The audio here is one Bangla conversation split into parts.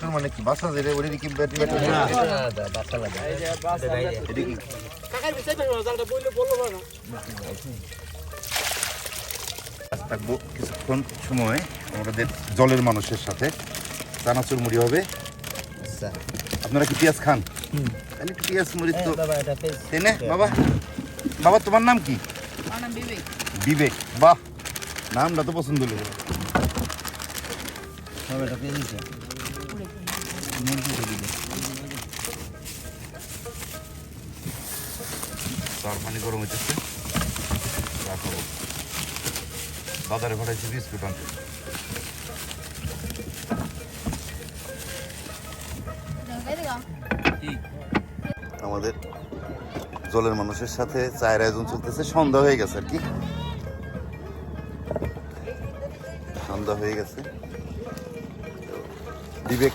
ব্যাটন মানে কি বাসা যেটা ওটা কি ব্যাট ব্যাটন এটা কি আজ থাকব কিছুক্ষণ সময় আমাদের জলের মানুষের সাথে। চানাচুর মুড়ি হবে। আপনারা কি পেঁয়াজ খান? তাহলে একটু পেঁয়াজ মুড়ি তো তাই না? বাবা। বাবা তোমার নাম কি? বিবেক। বিবেক। বাহ! নামটা তো পছন্দ হলো। চার পানি গরম হইতেছে। খাব বাজারে পাঠাইছি বিস্কুট আনতে। আমাদের জলের মানুষের সাথে চায়ের আয়োজন চলতেছে। সন্ধ্যা হয়ে গেছে আর কি। সন্ধ্যা হয়ে গেছে। বিবেক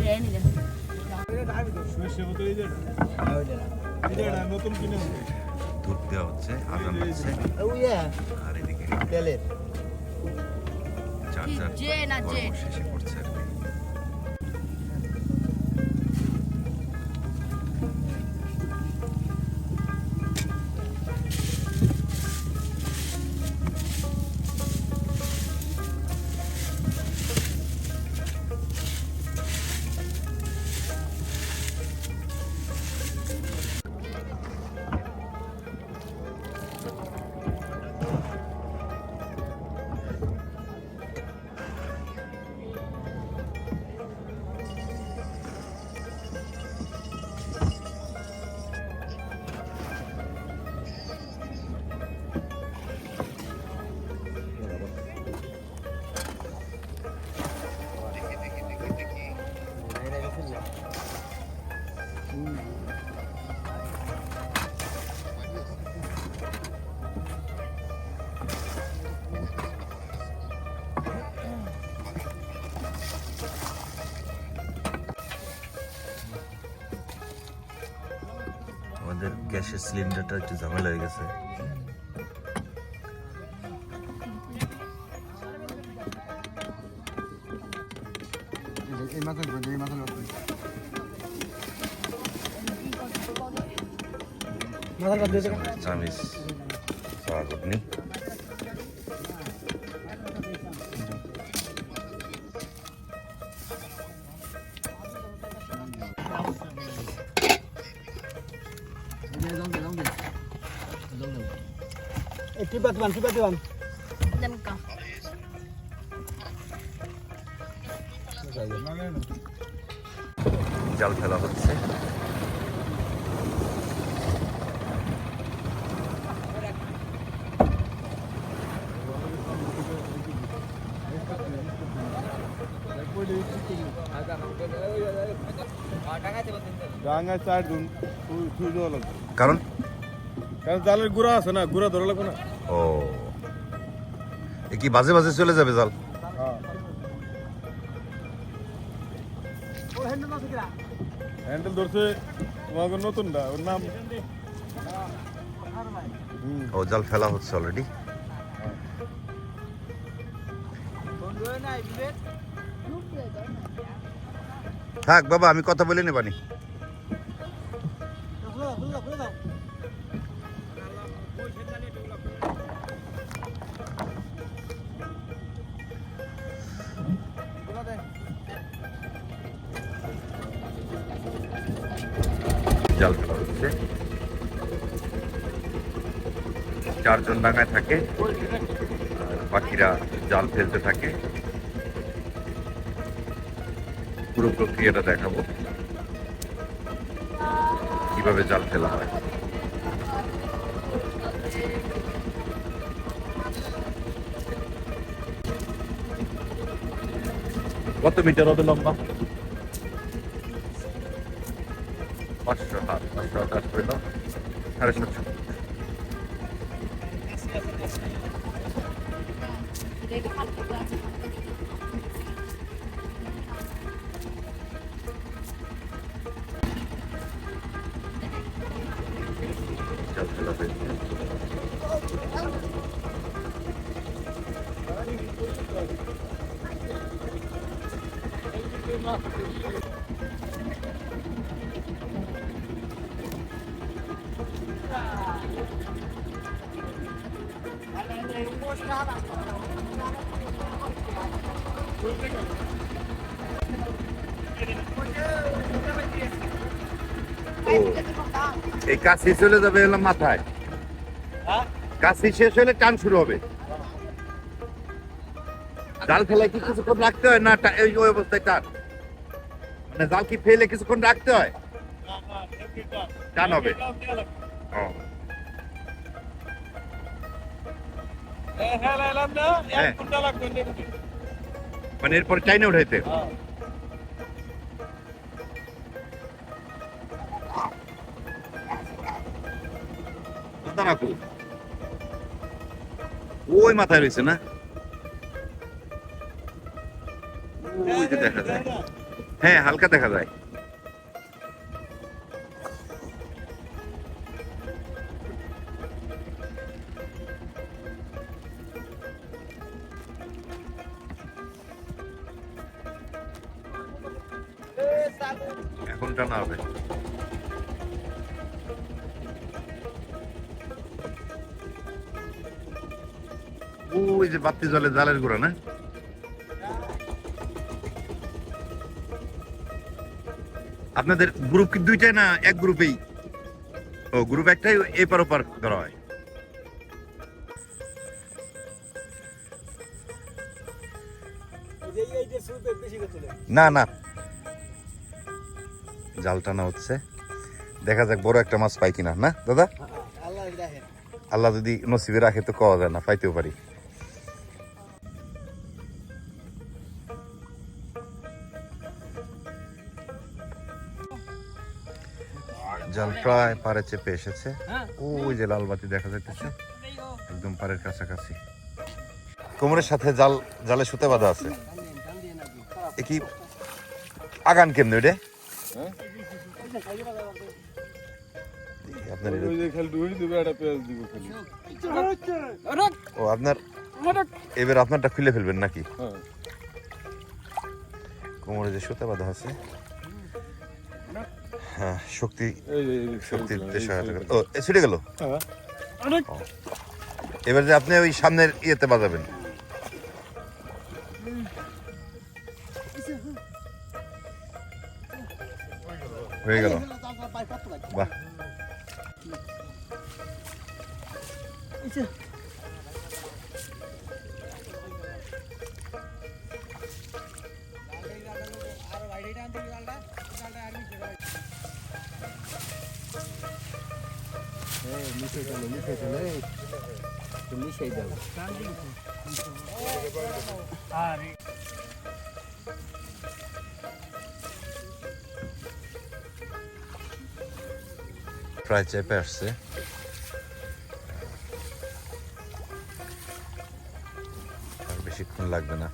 রেয়ে নিলেন ধূপ দেওয়া হচ্ছে। আজান হচ্ছে আর এদিকে তেলের চার চার যে না যে। শেষে করছে। আর কি আমাদের গ্যাসের সিলিন্ডারটা একটু ঝামেলা হয়ে গেছে। এই মাথার এই মাথার মাথার বাদ বান দেন কা। জাল ফেলা হচ্ছে। কারণ? কারণ জালের গুড়া আছে না গুড়া ধরা লাগবে না। ও। এ কি বাজে বাজে চলে যাবে জাল? হ্যান্ডেল ধরছে তোমাকে নতুন দা ওর নাম? ও জাল ফেলা হচ্ছে অলরেডি থাক বাবা আমি কথা বলে নেবানি জাল ফেলা হচ্ছে। চারজন ডাঙায় থাকে পাখিরা জাল ফেলতে থাকে। পুরো প্রক্রিয়াটা দেখাবো। কীভাবে জাল ফেলা হয়। কত মিটার হবে লম্বা? Acá, ¿no? Ahora sí mucho. Thank you. এই কাশি চলে যাবে হলো মাথায়। কাশি শেষ হলে টান শুরু হবে। জাল ফেলায় কি কিছুক্ষণ রাখতে হয় না এই ওই অবস্থায় টান? মানে জাল কি ফেলে কিছুক্ষণ রাখতে হয়? টান। হবে। ও, হ্যাঁ। মানে এরপর চাইনা উঠাইতে? রাখো ওই মাথায় রয়েছে না? ওই যে দেখা যায়। হ্যাঁ হালকা দেখা যায়। এখন টানা হবে। ওই যে বাতি জলে জালের গোড়া না? আপনাদের গ্রুপ কি দুইটাই না এক গ্রুপেই ও গ্রুপ একটাই এপার ওপার ধরা হয়। না না। জাল টানা হচ্ছে। দেখা যাক বড় একটা মাছ পাই কিনা, না দাদা? আল্লাহ যদি নসিবে রাখে তো কওয়া যায় না, পাইতেও পারি। জাল প্রায় পারে চেপে এসেছে। হ্যাঁ ওই যে লাল বাতি দেখা যাইতেছে, একদম পারের কাছাকাছি। কোমরের সাথে জাল, জালে সুতে বাঁধা আছে। এ আগান কেমনে ওটা আপনার ও আপনার এবার আপনারটা খুলে ফেলবেন নাকি? হ্যাঁ। কোমরে যে সুতা বাঁধা আছে। হ্যাঁ শক্তি এই যে এই যে শক্তি ছেড়ে দিলাম, দিতে এই সহায়তা করে। ও এ ছুটে গেল? হ্যাঁ। এবার যে আপনি ওই সামনের ইয়েতে বাজাবেন। হয়ে গেল। বাহ। মিশাই চলে মিশাই দাও প্রায় চেপে আসছে। আর বেশিক্ষণ লাগবে না।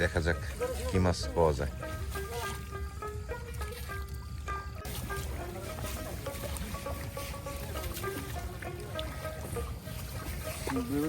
দেখা যাক কি মাছ পাওয়া যায়। দিবে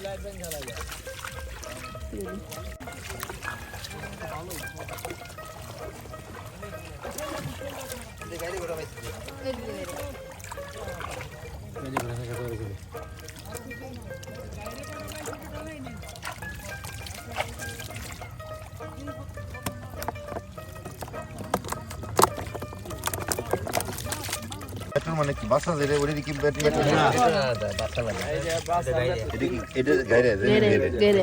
ওটা কি গাড়ি না গেরে এটা লিই কই ব্যাটার মানে কি? বাসা যেটা ওটা কি ব্যাটার ব্যাটার এটা কি? এটা গাইরে Gere, gere.